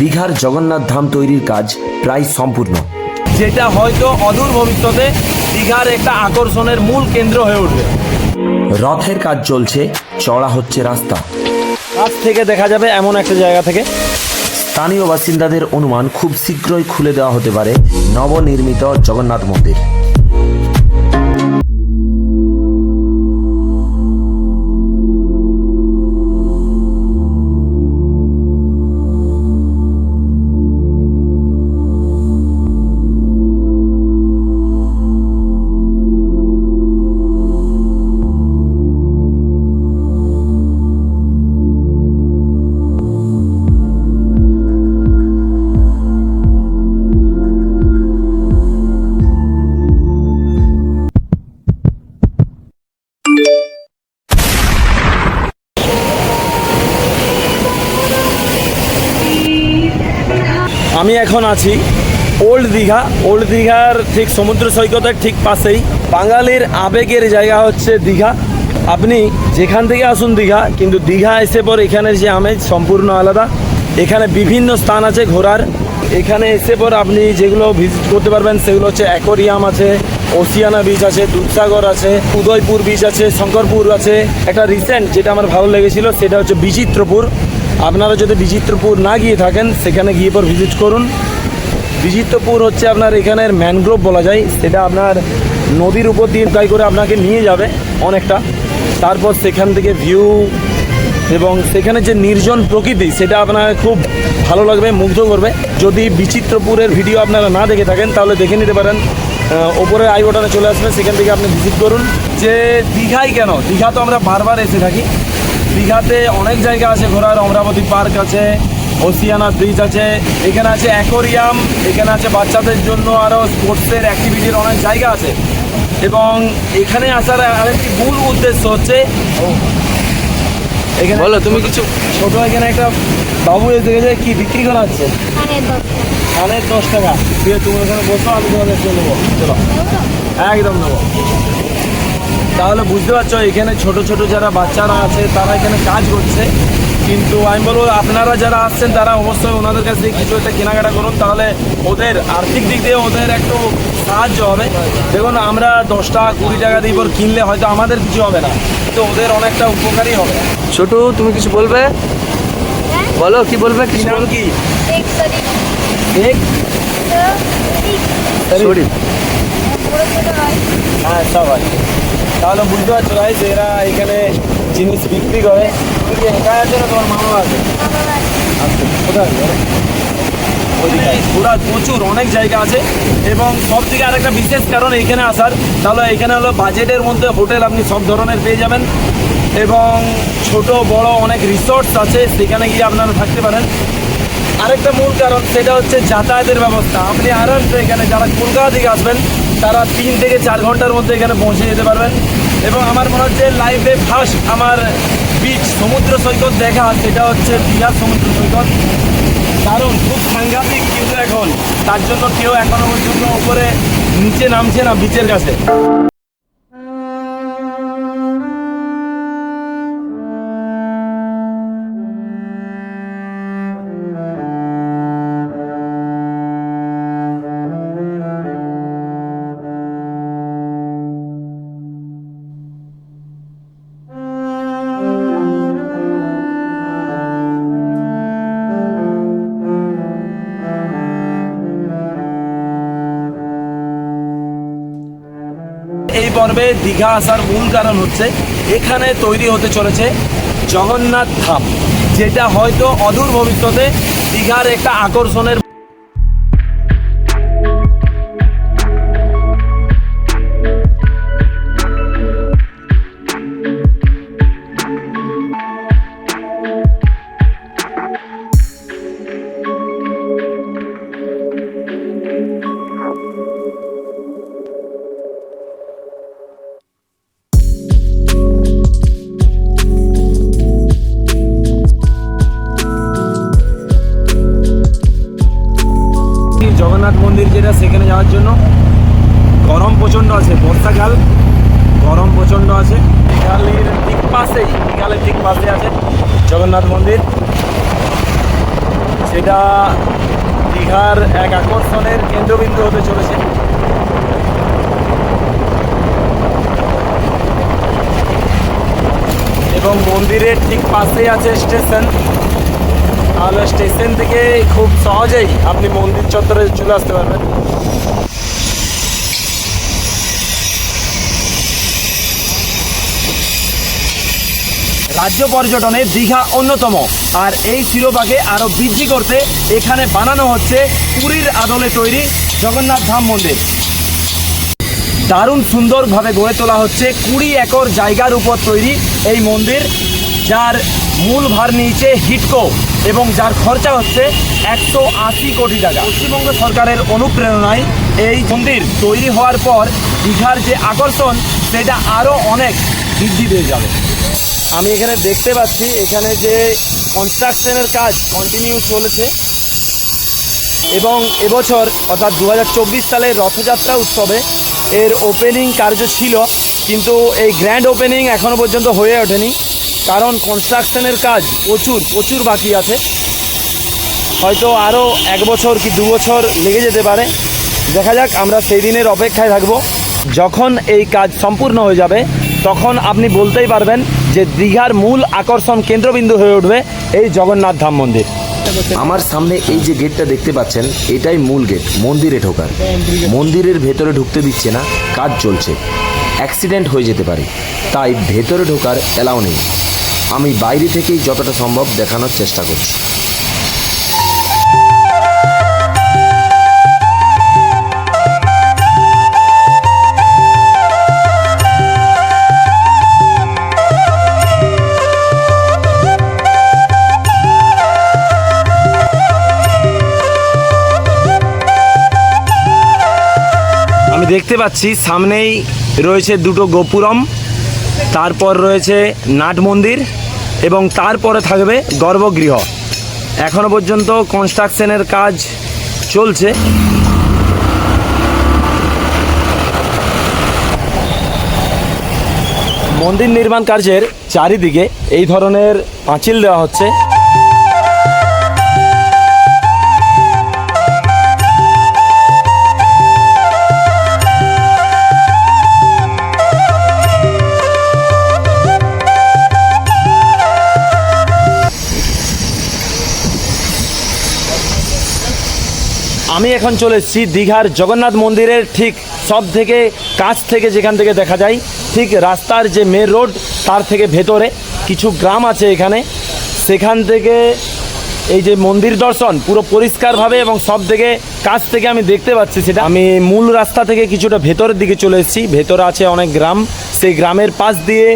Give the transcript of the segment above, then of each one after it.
দীঘার জগন্নাথ ধাম তৈরির কাজ প্রায় সম্পূর্ণ। যেটা হয়তো অদূর ভবিষ্যতে দীঘার একটা আকর্ষণের মূল কেন্দ্র হয়ে উঠবে। রথের কাজ চলছে চড়া হচ্ছে রাস্তা। কাছ থেকে দেখা যাবে এমন একটা জায়গা থেকে। স্থানীয় বাসিন্দাদের অনুমান খুব শীঘ্রই খুলে দেওয়া হতে পারে নবনির্মিত জগন্নাথ মন্দির। আমি এখন আছি ওল্ড দীঘা। ওল্ড দীঘার ঠিক সমুদ্র সৈকতের ঠিক পাশেই। বাঙালির আবেগের জায়গা হচ্ছে দীঘা। আপনি যেখান থেকে আসুন দীঘা, কিন্তু দীঘা এসে পর এখানের যে আমেজ সম্পূর্ণ আলাদা। এখানে বিভিন্ন স্থান আছে ঘোরার। এখানে এসে পর আপনি যেগুলো ভিজিট করতে পারবেন, সেগুলো হচ্ছে অ্যাকোরিয়াম আছে ওসিয়ানা বিচ আছে, দুধসাগর আছে, উদয়পুর বিচ আছে, শঙ্করপুর আছে। একটা রিসেন্ট যেটা আমার ভালো লেগেছিল, সেটা হচ্ছে বিচিত্রপুর। আপনারা যদি বিচিত্রপুর না গিয়ে থাকেন, সেখানে গিয়ে পর ভিজিট করুন। বিচিত্রপুর হচ্ছে আপনার এখানের ম্যানগ্রোভ বলা যায়। সেটা আপনার নদীর উপর দিয়ে গাই করে আপনাকে নিয়ে যাবে অনেকটা। তারপর সেখান থেকে ভিউ এবং সেখানে যে নির্জন প্রকৃতি, সেটা আপনার খুব ভালো লাগবে, মুগ্ধ করবে। যদি বিচিত্রপুরের ভিডিও আপনারা না দেখে থাকেন, তাহলে দেখে নিতে পারেন। ওপরে আই বটনে চলে আসবে সেখান থেকে আপনি ভিজিট করুন। যে দীঘাই কেন? দীঘা তো আমরা বারবার এসে থাকি। দীঘাতে অনেক জায়গা আছে ঘোরার অমরাবতী পার্ক আছে ওসিয়ানা ব্রিজ আছে এখানে আছে অ্যাকোরিয়াম এখানে আছে বাচ্চাদের জন্য আরও স্পোর্টসের অ্যাক্টিভিটির অনেক জায়গা আছে। এবং এখানে আসার আরেকটি মূল উদ্দেশ্য হচ্ছে এখানে বলো তুমি কিছু ছোট এখানে একটা বাবু এসে গেছে কি বিক্রি করা হচ্ছে কানের দশ টাকা। দিয়ে তুমি ওখানে বসো আমি তোমাদের নেব। চলো। একদম নেব। তাহলে বুঝতে পারছ এখানে ছোট ছোট যারা বাচ্চারা আছে তারা এখানে কাজ করছে। কিন্তু আমি বলব আপনারা যারা আসছেন তারা অবশ্যই ওনাদের কাছ থেকে কিছু একটা কেনাকাটা করুন। তাহলে ওদের আর্থিক দিক দিয়ে ওদের একটু সাহায্য হবে। দেখুন আমরা দশ টাকা কুড়ি টাকা দিয়ে পর কিনলে হয়তো আমাদের কিছু হবে না তো ওদের অনেকটা উপকারই হবে। ছোট তুমি কিছু বলবে? বলো কি বলবে কি নাম কি? হ্যাঁ। সবাই তাহলে বুঝতে পারছ ভাই এরা এখানে জিনিস বিক্রি করে। তুমি একা আছে না তোমার মামা আছে? আচ্ছা? প্রচুর, অনেক জায়গা আছে। এবং সব থেকে আরেকটা বিশেষ কারণ এখানে আসার, তাহলে এখানে হলো বাজেটের মধ্যে হোটেল আপনি সব ধরনের পেয়ে যাবেন। এবং ছোট, বড় অনেক রিসোর্টস আছে, সেখানে গিয়ে আপনারা থাকতে পারেন। আরেকটা মূল কারণ, সেটা হচ্ছে যাতায়াতের ব্যবস্থা। আপনি আরামসে এখানে যারা কলকাতা থেকে আসবেন তারা তিন থেকে চার ঘণ্টার মধ্যে এখানে পৌঁছে যেতে পারবেন। এবং আমার মনে হচ্ছে লাইফে ফার্স্ট আমার বিচ সমুদ্র সৈকত দেখা, সেটা হচ্ছে দীঘার সমুদ্র সৈকত। কারণ খুব সাংঘাতিক কিন্তু এখন। তার জন্য কেউ এখনও পর্যন্ত উপরে, নিচে নামছে না বিচের কাছে। এই পর্বে দীঘা আসার মূল কারণ হচ্ছে এখানে তৈরি হতে চলেছে জগন্নাথ ধাম, যেটা হয়তো অদূর ভবিষ্যতে দীঘার একটা আকর্ষণের জগন্নাথ মন্দির যেটা, সেখানে যাওয়ার জন্য। গরম প্রচণ্ড আছে বর্ষাকাল গরম প্রচণ্ড আছে। বিকালের ঠিক পাশেই, বিকালের ঠিক পাশে আছে জগন্নাথ মন্দির। সেটা দীঘার এক আকর্ষণের কেন্দ্রবিন্দু হতে চলেছে। এবং মন্দিরের ঠিক পাশেই আছে স্টেশন। তাহলে স্টেশন থেকে খুব সহজেই আপনি মন্দির চত্বরে চলে আসতে পারবেন। রাজ্য পর্যটনে দীঘা অন্যতম। আর এই শিরোপাকে আরও বৃদ্ধি করতে এখানে বানানো হচ্ছে পুরীর আদলে তৈরি জগন্নাথ ধাম মন্দির। দারুণ সুন্দরভাবে গড়ে তোলা হচ্ছে কুড়ি একর জায়গার উপর তৈরি এই মন্দির, যার মূল ভার নিয়েছে হিটকো। এবং যার খরচা হচ্ছে একশো আশি কোটি টাকা। পশ্চিমবঙ্গ সরকারের অনুপ্রেরণায় এই মন্দির তৈরি হওয়ার পর দীঘার যে আকর্ষণ, সেটা আরও অনেক বৃদ্ধি পেয়ে যাবে। আমি এখানে দেখতে পাচ্ছি, এখানে যে কনস্ট্রাকশনের কাজ কন্টিনিউ চলেছে। এবং এবছর, অর্থাৎ দু হাজার চব্বিশ সালের রথযাত্রা উৎসবে, এর ওপেনিং কার্য ছিল, কিন্তু এই গ্র্যান্ড ওপেনিং এখনও পর্যন্ত হয়ে ওঠেনি। কারণ কনস্ট্রাকশনের কাজ প্রচুর প্রচুর বাকি আছে। হয়তো আরও এক বছর কি দু বছর লেগে যেতে পারে। দেখা যাক, আমরা সেই দিনের অপেক্ষায় থাকব। যখন এই কাজ সম্পূর্ণ হয়ে যাবে, তখন আপনি বলতেই পারবেন যে দীঘার মূল আকর্ষণ কেন্দ্রবিন্দু হয়ে উঠবে এই জগন্নাথ ধাম মন্দির। আমার সামনে এই যে গেটটা দেখতে পাচ্ছেন, এটাই মূল গেট, মন্দিরে ঢোকার। মন্দিরের ভেতরে ঢুকতে দিচ্ছে না, কাজ চলছে। অ্যাক্সিডেন্ট হয়ে যেতে পারে, তাই ভেতরে ঢোকার অ্যালাউ নেই। আমি বাইরে থেকেই যতটা সম্ভব দেখানোর চেষ্টা করছি। আমি দেখতে পাচ্ছি, সামনেই রয়েছে দুটো গোপুরম, তারপর রয়েছে নাট মন্দির এবং তারপরে থাকবে গর্ভগৃহ। এখনও পর্যন্ত কনস্ট্রাকশনের কাজ চলছে। মন্দির নির্মাণ কার্যের চারিদিকে এই ধরনের পাঁচিল দেওয়া হচ্ছে। আমি এখন চলে এসেছি দীঘার জগন্নাথ মন্দিরের ঠিক সব থেকে কাছ থেকে যেখান থেকে দেখা যায়, ঠিক রাস্তার যে মেন রোড তার থেকে ভেতরে কিছু গ্রাম আছে এখানে। সেখান থেকে এই যে মন্দির দর্শন পুরো পরিষ্কারভাবে এবং সব থেকে কাছ থেকে আমি দেখতে পাচ্ছি সেটা। আমি মূল রাস্তা থেকে কিছুটা ভেতরের দিকে চলে এসেছি, ভেতরে আছে অনেক গ্রাম। সেই গ্রামের পাশ দিয়ে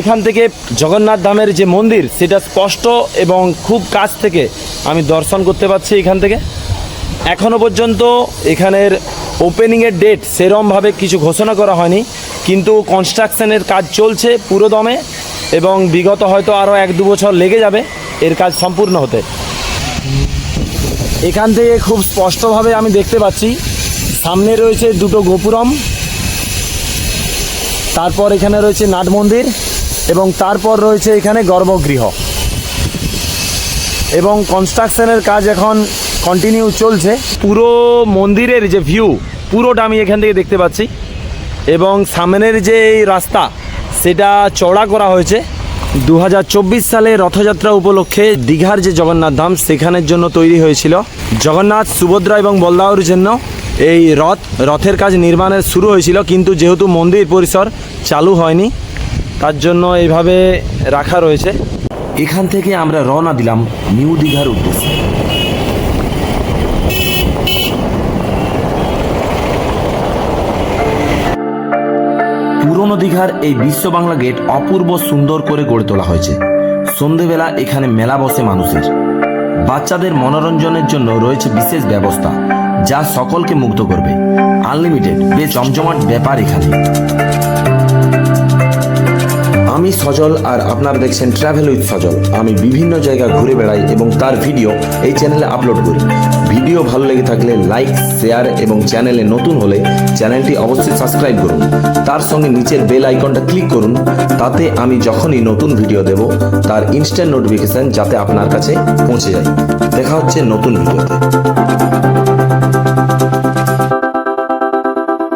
এখান থেকে জগন্নাথ ধামের যে মন্দির, সেটা স্পষ্ট এবং খুব কাছ থেকে আমি দর্শন করতে পারছি এখান থেকে। এখনও পর্যন্ত এখানের ওপেনিংয়ের ডেট সেরমভাবে কিছু ঘোষণা করা হয়নি, কিন্তু কনস্ট্রাকশনের কাজ চলছে পুরো দমে এবং বিগত হয়তো আরও এক দু বছর লেগে যাবে, এর কাজ সম্পূর্ণ হতে। এখান থেকে খুব স্পষ্টভাবে আমি দেখতে পাচ্ছি, সামনে রয়েছে দুটো গোপুরম, তারপর এখানে রয়েছে নাট মন্দির এবং তারপর রয়েছে এখানে গর্ভগৃহ। এবং কনস্ট্রাকশনের কাজ এখন কন্টিনিউ চলছে। পুরো মন্দিরের যে ভিউ পুরোটা আমি এখান থেকে দেখতে পাচ্ছি। এবং সামনের যে রাস্তা, সেটা চওড়া করা হয়েছে। দু হাজার চব্বিশ সালে রথযাত্রা উপলক্ষে দীঘার যে জগন্নাথ ধাম, সেখানের জন্য তৈরি হয়েছিল। জগন্নাথ, সুভদ্রা এবং বলদাওর জন্য এই রথ, রথের কাজ নির্মাণের শুরু হয়েছিল, কিন্তু যেহেতু মন্দির পরিসর চালু হয়নি, তার জন্য এইভাবে রাখা রয়েছে। এখান থেকে আমরা রওনা দিলাম নিউ দীঘার উদ্দেশ্যে। পুরনো দীঘার এই বিশ্ব বাংলা গেট অপূর্ব সুন্দর করে গড়ে তোলা হয়েছে। সন্ধেবেলা এখানে মেলা বসে মানুষের। বাচ্চাদের মনোরঞ্জনের জন্য রয়েছে বিশেষ ব্যবস্থা, যা সকলকে মুগ্ধ করবে। আনলিমিটেড বেশ জমজমাট ব্যাপার এখানে। আমি সজল আর আপনারা দেখছেন ট্রাভেল উইথ সজল। আমি বিভিন্ন জায়গা ঘুরে বেড়াই এবং তার ভিডিও এই চ্যানেলে আপলোড করি। ভিডিও ভালো লেগে থাকলে লাইক শেয়ার এবং চ্যানেলে নতুন হলে চ্যানেলটি অবশ্যই সাবস্ক্রাইব করুন। তার সঙ্গে নিচের বেল আইকনটা ক্লিক করুন, তাতে আমি যখনই নতুন ভিডিও দেব, তার ইনস্ট্যান্ট নোটিফিকেশন যাতে আপনার কাছে পৌঁছে যায়। দেখা হচ্ছে নতুন ভিডিওতে